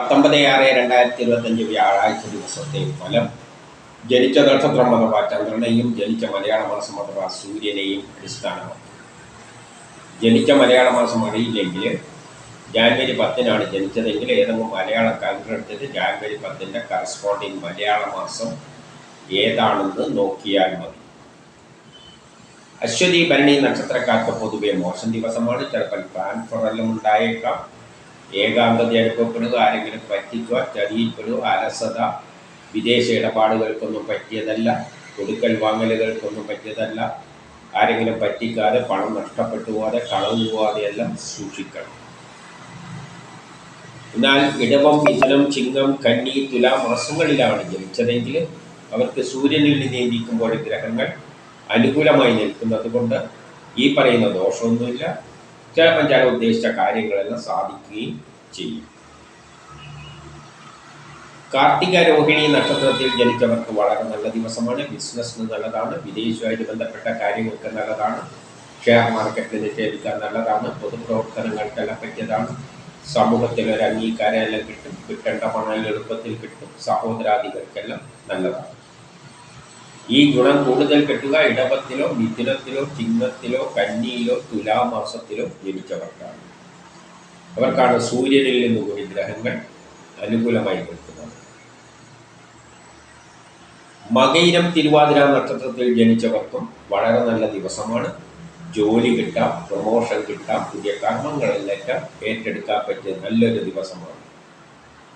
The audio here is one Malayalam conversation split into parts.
പത്തൊമ്പത് ആറ് രണ്ടായിരത്തി ഇരുപത്തഞ്ച് വ്യാഴാഴ്ച ദിവസത്തെ ഫലം. ജനിച്ച നക്ഷത്രം അഥവാ ചന്ദ്രനെയും ജനിച്ച മലയാള മാസം അഥവാ സൂര്യനെയും അടിസ്ഥാനമാക്കി. ജനിച്ച മലയാള മാസം അറിയില്ലെങ്കിൽ ജാനുവരി പത്തിനാണ് ജനിച്ചതെങ്കിൽ ഏതെങ്കിലും മലയാള കാലണ്ടർ എടുത്തിട്ട് ജാനുവരി പത്തിന്റെ കറസ്പോണ്ടിങ് മലയാള മാസം ഏതാണെന്ന് നോക്കിയാൽ മതി. അശ്വതി ഭരണി നക്ഷത്രക്കാർക്ക് പൊതുവെ മോശം ദിവസമാണ്. ചിലപ്പോൾ ട്രാൻസ്ഫർ എല്ലാം ഉണ്ടായേക്കാം. ഏകാന്തത അനുഭവപ്പെടുക ആരെങ്കിലും പറ്റിക്കുക ചതിയിൽപ്പെടുക അലസത വിദേശ ഇടപാടുകൾക്കൊന്നും പറ്റിയതല്ല കൊടുക്കൽ വാങ്ങലുകൾക്കൊന്നും പറ്റിയതല്ല ആരെങ്കിലും പറ്റിക്കാതെ പണം നഷ്ടപ്പെട്ടു പോകാതെ കളവ് പോവാതെ എല്ലാം സൂക്ഷിക്കണം. എന്നാൽ ഇടവം മിഥുനം ചിങ്ങം കന്നി തുല മാസങ്ങളിലാണ് ജനിച്ചതെങ്കിൽ അവർക്ക് സൂര്യനിൽ നിയന്ത്രിക്കുമ്പോൾ ഗ്രഹങ്ങൾ അനുകൂലമായി നിൽക്കുന്നത് കൊണ്ട് ഈ പറയുന്ന ദോഷമൊന്നുമില്ല. ചിലപ്പം ചില ഉദ്ദേശിച്ച കാര്യങ്ങളെല്ലാം സാധിക്കുകയും ചെയ്യും. കാർത്തിക രോഹിണി നക്ഷത്രത്തിൽ ജനിച്ചവർക്ക് വളരെ നല്ല ദിവസമാണ്. ബിസിനസ്സിന് നല്ലതാണ്. വിദേശവുമായിട്ട് ബന്ധപ്പെട്ട കാര്യങ്ങൾക്ക് നല്ലതാണ്. ഷെയർ മാർക്കറ്റിൽ നിക്ഷേപിക്കാൻ നല്ലതാണ്. പൊതുപ്രവർത്തനങ്ങൾക്കെല്ലാം പറ്റിയതാണ്. സമൂഹത്തിൽ ഒരു അംഗീകാരം എല്ലാം കിട്ടും. കിട്ടേണ്ട പണം എളുപ്പത്തിൽ കിട്ടും. സഹോദരാദികൾക്കെല്ലാം നല്ലതാണ്. ഈ ഗുണം കൂടുതൽ കിട്ടുക ഇടവത്തിലോ മിഥുനത്തിലോ ചിങ്ങത്തിലോ കന്നിയിലോ തുലാമാസത്തിലോ ജനിച്ചവർക്കാണ്. അവർക്കാണ് സൂര്യനിൽ നിന്ന് കൂടി ഗ്രഹങ്ങൾ അനുകൂലമായി കിട്ടുന്നത്. മകയിരം തിരുവാതിര നക്ഷത്രത്തിൽ ജനിച്ചവർക്കും വളരെ നല്ല ദിവസമാണ്. ജോലി കിട്ടാം പ്രൊമോഷൻ കിട്ടാം പുതിയ കർമ്മങ്ങളിലേക്ക് ഏറ്റെടുക്കാൻ പറ്റിയ നല്ലൊരു ദിവസമാണ്.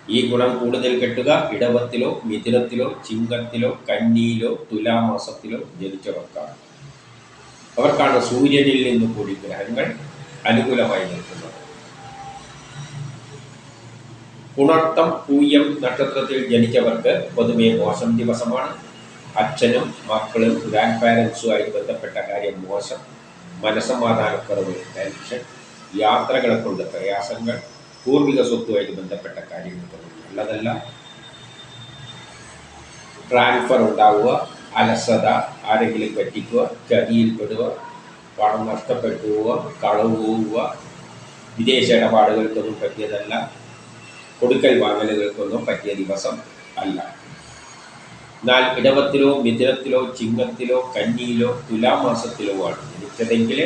ഈ ഗുണം കൂടുതൽ കെട്ടുക ഇടവത്തിലോ മിഥുനത്തിലോ ചിങ്ങത്തിലോ കന്നിയിലോ തുലാമാസത്തിലോ ജനിച്ചവർക്കാണ്. അവർക്കാണ് സൂര്യനിൽ നിന്ന് കൂടി ഗ്രഹങ്ങൾ അനുകൂലമായി നിൽക്കുന്നത്. പുണർത്തം പൂയം നക്ഷത്രത്തിൽ ജനിച്ചവർക്ക് പൊതുവെ മോശം ദിവസമാണ്. അച്ഛനും മക്കളും ഗ്രാൻഡ് പാരൻസുമായി ബന്ധപ്പെട്ട കാര്യം മോശം. മനസ്സമാധാനക്കുറവ് ടെൻഷൻ യാത്രകളെ കൊണ്ട് പ്രയാസങ്ങൾ പൂർവിക സ്വത്തുമായിട്ട് ബന്ധപ്പെട്ട കാര്യങ്ങൾക്ക് നല്ലതല്ല ട്രാൻസ്ഫർ ഉണ്ടാവുക അലസത ആരെങ്കിലും പറ്റിക്കുക ചതിയിൽപ്പെടുക പണം നഷ്ടപ്പെട്ടു പോവുക കളവ് പോവുക വിദേശ ഇടപാടുകൾക്കൊന്നും പറ്റിയതല്ല കൊടുക്കൽ വാങ്ങലുകൾക്കൊന്നും പറ്റിയ ദിവസം അല്ല. എന്നാൽ ഇടവത്തിലോ മിഥുനത്തിലോ ചിങ്ങത്തിലോ കന്നിയിലോ തുലാമാസത്തിലോ ആണ് ജനിച്ചതെങ്കിൽ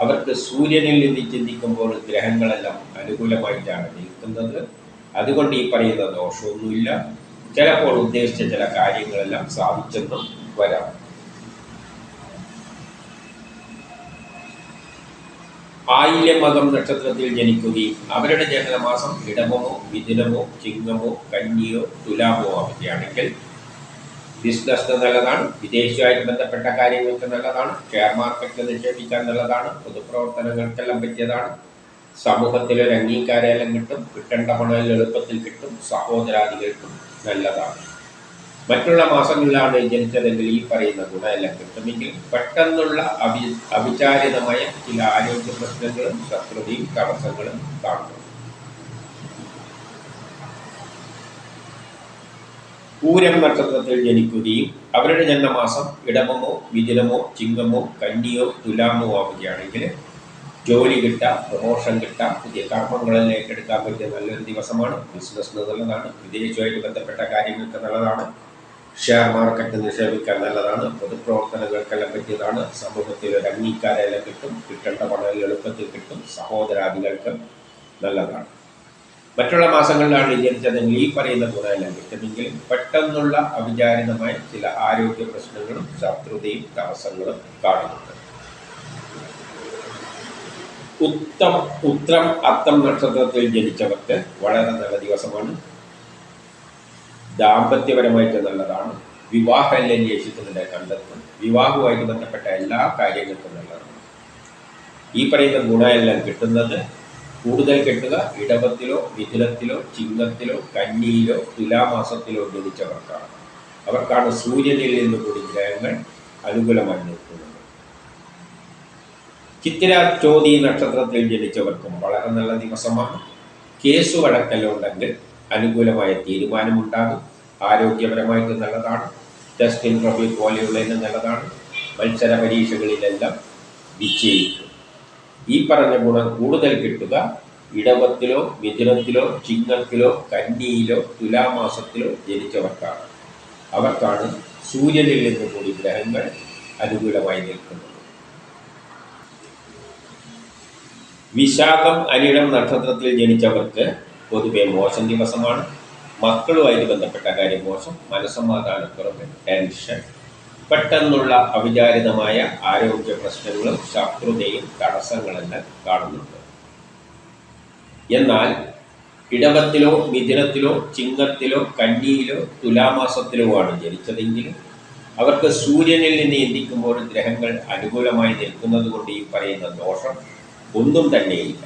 അവർക്ക് സൂര്യനിൽ നിന്ന് ചിന്തിക്കുമ്പോൾ ഗ്രഹങ്ങളെല്ലാം അനുകൂലമായിട്ടാണ് നിൽക്കുന്നത്. അതുകൊണ്ട് ഈ പറയുന്ന ദോഷമൊന്നുമില്ല. ചിലപ്പോൾ ഉദ്ദേശിച്ച ചില കാര്യങ്ങളെല്ലാം സാധിച്ചെന്നും വരാം. ആയില്യമകം നക്ഷത്രത്തിൽ ജനിക്കുകയും അവരുടെ ജനനമാസം ഇടമോ മിഥുനമോ ചിങ്ങമോ കന്നിയോ തുലാമോ ആവുകയാണെങ്കിൽ ബിസിനസ്സിന് നല്ലതാണ് വിദേശമായിട്ട് ബന്ധപ്പെട്ട കാര്യങ്ങൾക്ക് നല്ലതാണ് ഷെയർ മാർക്കറ്റിൽ നിക്ഷേപിക്കാൻ നല്ലതാണ് പൊതുപ്രവർത്തനങ്ങൾക്കെല്ലാം പറ്റിയതാണ്. സമൂഹത്തിൽ ഒരു അംഗീകാരമെല്ലാം കിട്ടും കിട്ടേണ്ട പണമെല്ലാം എളുപ്പത്തിൽ കിട്ടും സഹോദരാദികൾക്കും നല്ലതാണ്. മറ്റുള്ള മാസങ്ങളിലാണ് ജനിച്ചതെങ്കിൽ ഈ പറയുന്ന ഗുണമെല്ലാം കിട്ടുമെങ്കിൽ പെട്ടെന്നുള്ള അഭി അവിചാരിതമായ ചില ആരോഗ്യ പ്രശ്നങ്ങളും ശത്രുതയും തടസ്സങ്ങളും കാണുന്നു. പൂരം നക്ഷത്രത്തിൽ ജനിക്കുകയും അവരുടെ ജന്മമാസം ഇടമമോ വിജിലമോ ചിങ്ങമോ കന്നിയോ തുലാമോ ആവുകയാണെങ്കിൽ ജോലി കിട്ടാം പ്രമോഷൻ കിട്ടാം പുതിയ കർമ്മങ്ങളിൽ ഏറ്റെടുക്കാൻ പറ്റിയ നല്ലൊരു ദിവസമാണ്. ബിസിനസ്സിന് നല്ലതാണ് വിദേശമായിട്ട് ബന്ധപ്പെട്ട കാര്യങ്ങൾക്ക് നല്ലതാണ്. ഷെയർ മാർക്കറ്റ് നിക്ഷേപിക്കാൻ നല്ലതാണ് പൊതുപ്രവർത്തനങ്ങൾക്കെല്ലാം പറ്റിയതാണ്. സമൂഹത്തിൽ ഒരു അംഗീകാരമെല്ലാം കിട്ടും കിട്ടേണ്ട പണം എളുപ്പത്തിൽ കിട്ടും സഹോദരാദികൾക്ക് നല്ലതാണ്. മറ്റുള്ള മാസങ്ങളിലാണ് ജനിച്ചതെങ്കിൽ ഈ പറയുന്ന ഗുണമെല്ലാം കിട്ടുമെങ്കിൽ പെട്ടെന്നുള്ള അവിചാരിതമായ ചില ആരോഗ്യ പ്രശ്നങ്ങളും ശത്രുതയും തടസ്സങ്ങളും കാണുന്നുണ്ട്. ഉത്തം ഉത്രം അത്തം നക്ഷത്രത്തിൽ ജനിച്ചവർക്ക് വളരെ നല്ല ദിവസമാണ്. ദാമ്പത്യപരമായിട്ട് നല്ലതാണ്. വിവാഹ അന്വേഷിക്കുന്നതിനെ കണ്ടെത്തും. വിവാഹവുമായിട്ട് ബന്ധപ്പെട്ട എല്ലാ കാര്യങ്ങൾക്കും നല്ലതാണ്. ഈ പറയുന്ന ഗുണമെല്ലാം കിട്ടുന്നത് കൂടുതൽ കെട്ടുക ഇടവത്തിലോ മിഥുനത്തിലോ ചിങ്ങത്തിലോ കന്നിയിലോ തുലാമാസത്തിലോ ജനിച്ചവർക്കാണ്. അവർക്കാണ് സൂര്യനിൽ നിന്ന് കൂടി ഗ്രഹങ്ങൾ അനുകൂലമായി നിൽക്കുന്നത്. ചിത്തിര ചോതി നക്ഷത്രത്തിൽ ജനിച്ചവർക്കും വളരെ നല്ല ദിവസമാണ്. കേസ് വഴക്കല്ലുണ്ടെങ്കിൽ അനുകൂലമായ തീരുമാനമുണ്ടാകും. ആരോഗ്യപരമായിട്ട് നല്ലതാണ്. ടെസ്റ്റ് ഇന്റർവ്യൂ പോലെയുള്ളതിന് നല്ലതാണ്. മത്സര പരീക്ഷകളിലെല്ലാം വിജയിക്കും. ഈ പറഞ്ഞ ഗുണം കൂടുതൽ കിട്ടുക ഇടവത്തിലോ മിഥുനത്തിലോ ചിങ്ങത്തിലോ കന്നിയിലോ തുലാമാസത്തിലോ ജനിച്ചവർക്കാണ്. അവർക്കാണ് സൂര്യനിൽ നിന്ന് കൂടി ഗ്രഹങ്ങൾ അനുകൂലമായി നിൽക്കുന്നത്. വിശാഖം അനിടം നക്ഷത്രത്തിൽ ജനിച്ചവർക്ക് പൊതുവെ മോശം ദിവസമാണ്. മക്കളുമായിട്ട് ബന്ധപ്പെട്ട കാര്യം മോശം. മനസ്സമാധാനക്കുറവ് ടെൻഷൻ പെട്ടെന്നുള്ള അവിചാരിതമായ ആരോഗ്യ പ്രശ്നങ്ങളും ശത്രുതയും തടസ്സങ്ങളെല്ലാം കാണുന്നുണ്ട്. എന്നാൽ ഇടവത്തിലോ മിഥുനത്തിലോ ചിങ്ങത്തിലോ കന്നിയിലോ തുലാമാസത്തിലോ ആണ് ജനിച്ചതെങ്കിലും അവർക്ക് സൂര്യനിൽ നിന്ന് എന്തിക്കുമ്പോൾ ഗ്രഹങ്ങൾ അനുകൂലമായി നിൽക്കുന്നത് കൊണ്ട് ഈ പറയുന്ന ദോഷം ഒന്നും തന്നെയില്ല.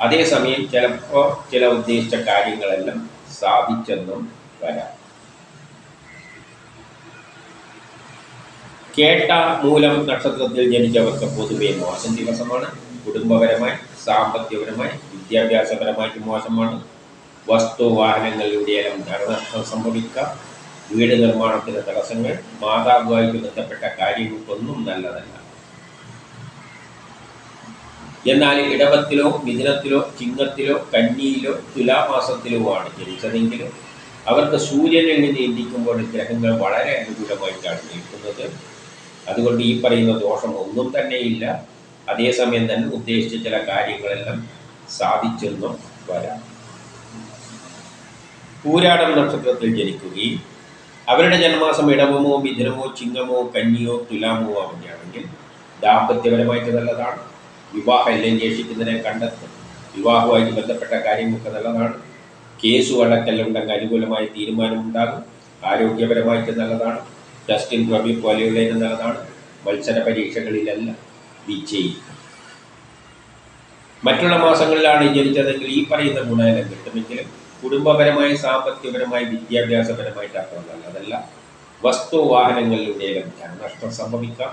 അതേസമയം ചിലപ്പോൾ ചില ഉദ്ദേശിച്ച കാര്യങ്ങളെല്ലാം സാധിച്ചെന്നും വരാം. കേട്ട മൂലം നക്ഷത്രത്തിൽ ജനിച്ചവർക്ക് പൊതുവെ മോശം ദിവസമാണ്. കുടുംബപരമായി സാമ്പത്തികപരമായി വിദ്യാഭ്യാസപരമായിട്ട് മോശമാണ്. വസ്തു വാഹനങ്ങളിലൂടെയെല്ലാം ധനനഷ്ടം സംഭവിക്കാം. വീട് നിർമ്മാണത്തിന് തടസ്സങ്ങൾ മാതാവുമായിട്ട് ബന്ധപ്പെട്ട കാര്യങ്ങൾക്കൊന്നും നല്ലതല്ല. എന്നാൽ ഇടവത്തിലോ മിഥുനത്തിലോ ചിങ്ങത്തിലോ കന്നിയിലോ തുലാമാസത്തിലോ ആണ് ജനിച്ചതെങ്കിലും അവർക്ക് സൂര്യനിൽ നിന്ന് ഇന്ത്യക്കുമ്പോൾ ഗ്രഹങ്ങൾ വളരെ അനുകൂലമായിട്ടാണ് നിൽക്കുന്നത്. അതുകൊണ്ട് ഈ പറയുന്ന ദോഷം ഒന്നും തന്നെയില്ല. അതേസമയം തന്നെ ഉദ്ദേശിച്ച ചില കാര്യങ്ങളെല്ലാം സാധിച്ചെന്നും വരാം. പൂരാടം നക്ഷത്രത്തിൽ ജനിക്കുകയും അവരുടെ ജന്മമാസം ഇടവമോ മിഥുനമോ ചിങ്ങമോ കന്നിയോ തുലാമോ ആവുകയാണെങ്കിൽ ദാമ്പത്യപരമായിട്ട് നല്ലതാണ്. വിവാഹം എല്ലാം അന്വേഷിക്കുന്നതിനെ കണ്ടെത്തും. വിവാഹവുമായി ബന്ധപ്പെട്ട കാര്യങ്ങളൊക്കെ നല്ലതാണ്. കേസ് വഴക്കെല്ലാം ഉണ്ടെങ്കിൽ അനുകൂലമായ തീരുമാനമുണ്ടാകും. ആരോഗ്യപരമായിട്ട് നല്ലതാണ്. ഇന്റർവ്യൂ പോലെയുള്ള നല്ലതാണ് മത്സര പരീക്ഷകളിലല്ല വിജയി മറ്റുള്ള മാസങ്ങളിലാണ് ജനിച്ചതെങ്കിൽ ഈ പറയുന്ന ഗുണമെല്ലാം കിട്ടുമെങ്കിലും കുടുംബപരമായി സാമ്പത്തികപരമായി വിദ്യാഭ്യാസപരമായിട്ട് അത്ര വസ്തു വസ്തു ലഭിക്കാൻ നഷ്ടം സംഭവിക്കാം.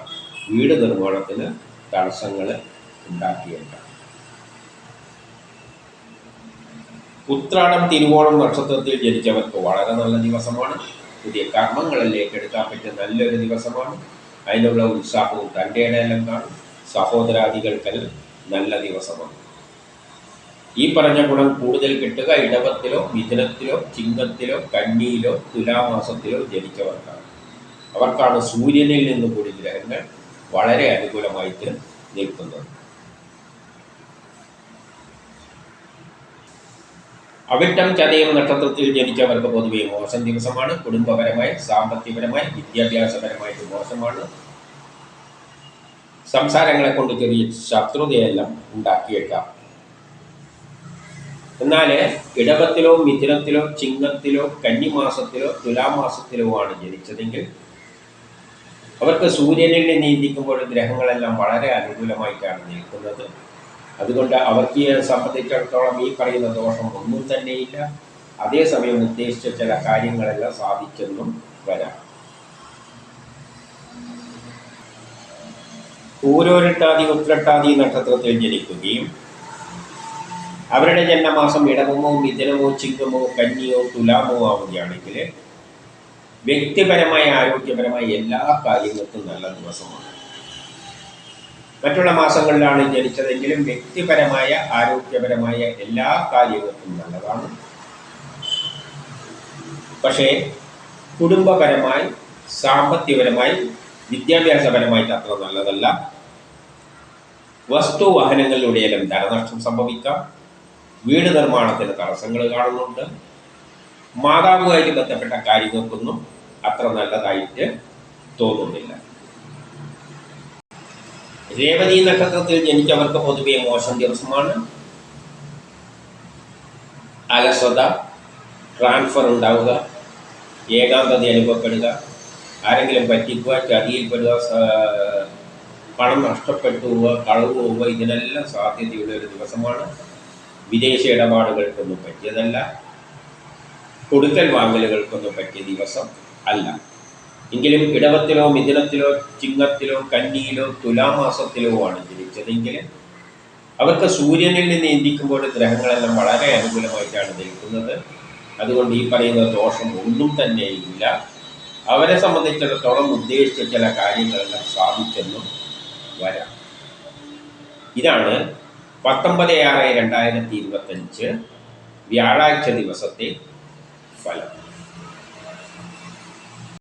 വീട് നിർമ്മാണത്തിന് തടസ്സങ്ങൾ ഉണ്ടാക്കിയേക്കാം ഉത്രാടം തിരുവോണം നക്ഷത്രത്തിൽ ജനിച്ചവർക്ക് വളരെ നല്ല ദിവസമാണ്. പുതിയ കർമ്മങ്ങളിലേക്ക് എടുക്കാൻ പറ്റിയ നല്ലൊരു ദിവസമാണ്. അതിനുള്ള ഉത്സാഹവും തന്റെ ഇടയിലും കാണും. സഹോദരാദികൾക്കെല്ലാം നല്ല ദിവസമാണ്. ഈ പറഞ്ഞ ഗുണം കൂടുതൽ കിട്ടുക ഇടവത്തിലോ മിഥുനത്തിലോ ചിങ്ങത്തിലോ കന്നിയിലോ തുലാമാസത്തിലോ ജനിച്ചവർക്കാണ്. അവർക്കാണ് സൂര്യനിൽ നിന്ന് കൂടി ഗ്രഹങ്ങൾ വളരെ അനുകൂലമായിട്ട് നിൽക്കുന്നത്. അവിട്ടം ചതയം നക്ഷത്രത്തിൽ ജനിച്ചവർക്ക് പൊതുവെ മോശം ദിവസമാണ്. കുടുംബപരമായി സാമ്പത്തികപരമായി വിദ്യാഭ്യാസപരമായിട്ട് മോശമാണ്. സംസാരങ്ങളെ കൊണ്ട് ചെറിയ ശത്രുതയെല്ലാം ഉണ്ടാക്കിയേക്കാം. എന്നാൽ ഇടവത്തിലോ മിഥുനത്തിലോ ചിങ്ങത്തിലോ കന്നിമാസത്തിലോ തുലാമാസത്തിലോ ആണ് ജനിച്ചതെങ്കിൽ അവർക്ക് സൂര്യനെ നീന്തിക്കുമ്പോൾ ഗ്രഹങ്ങളെല്ലാം വളരെ അനുകൂലമായിട്ടാണ് നിൽക്കുന്നത്. അതുകൊണ്ട് അവർക്ക് സംബന്ധിച്ചിടത്തോളം ഈ പറയുന്ന ദോഷം ഒന്നും തന്നെയില്ല. അതേസമയം ഉദ്ദേശിച്ച ചില കാര്യങ്ങളെല്ലാം സാധിച്ചെന്നും വരാം. പൂരോരിട്ടാതി ഉത്രട്ടാതി നക്ഷത്രത്തിൽ ജനിക്കുകയും അവരുടെ ജന്മമാസം ഇടവമോ മിഥുനമോ ചിങ്ങമോ കന്നിയോ തുലാമോ ആവുകയാണെങ്കിൽ വ്യക്തിപരമായ ആരോഗ്യപരമായ എല്ലാ കാര്യങ്ങൾക്കും നല്ല ദിവസമാണ്. മറ്റുള്ള മാസങ്ങളിലാണ് ജനിച്ചതെങ്കിലും വ്യക്തിപരമായ ആരോഗ്യപരമായ എല്ലാ കാര്യങ്ങൾക്കും നല്ലതാണ്. പക്ഷേ കുടുംബപരമായി സാമ്പത്തികപരമായി വിദ്യാഭ്യാസപരമായിട്ട് അത്ര നല്ലതല്ല. വസ്തു വാഹനങ്ങളിലൂടെയെല്ലാം ധനനഷ്ടം സംഭവിക്കാം. വീട് നിർമ്മാണത്തിന് തടസ്സങ്ങൾ കാണുന്നുണ്ട്. മാതാവുമായിട്ട് ബന്ധപ്പെട്ട കാര്യങ്ങൾക്കൊന്നും അത്ര നല്ലതായിട്ട് തോന്നുന്നില്ല. രേവതി നക്ഷത്രത്തിൽ ജനിച്ചവർക്ക് പൊതുവെ മോശം ദിവസമാണ്. അലസത ട്രാൻസ്ഫർ ഉണ്ടാവുക ഏകാന്തത അനുഭവപ്പെടുക ആരെങ്കിലും പറ്റിക്കുക ചതിയിൽപ്പെടുക പണം നഷ്ടപ്പെട്ടു പോവുക കളവ് പോവുക ഇതിനെല്ലാം സാധ്യതയുള്ള ഒരു ദിവസമാണ്. വിദേശ ഇടപാടുകൾക്കൊന്നും പറ്റിയതല്ല. കൊടുക്കൽ വാങ്ങലുകൾക്കൊന്നും പറ്റിയ ദിവസം അല്ല. എങ്കിലും ഇടവത്തിലോ മിഥുനത്തിലോ ചിങ്ങത്തിലോ കന്നിയിലോ തുലാമാസത്തിലോ ആണ് ജനിച്ചതെങ്കിൽ അവർക്ക് സൂര്യനിൽ നിന്ന് ഇന്ത്യക്കുമ്പോൾ ഗ്രഹങ്ങളെല്ലാം വളരെ അനുകൂലമായിട്ടാണ് നിൽക്കുന്നത്. അതുകൊണ്ട് ഈ പറയുന്ന ദോഷം ഒന്നും തന്നെ ഇല്ല. അവരെ സംബന്ധിച്ചിടത്തോളം ഉദ്ദേശിച്ച ചില കാര്യങ്ങളെല്ലാം സാധിച്ചെന്നും വരാം. ഇതാണ് പത്തൊമ്പത് ആറ് രണ്ടായിരത്തി ഇരുപത്തഞ്ച് വ്യാഴാഴ്ച ദിവസത്തെ ഫലം.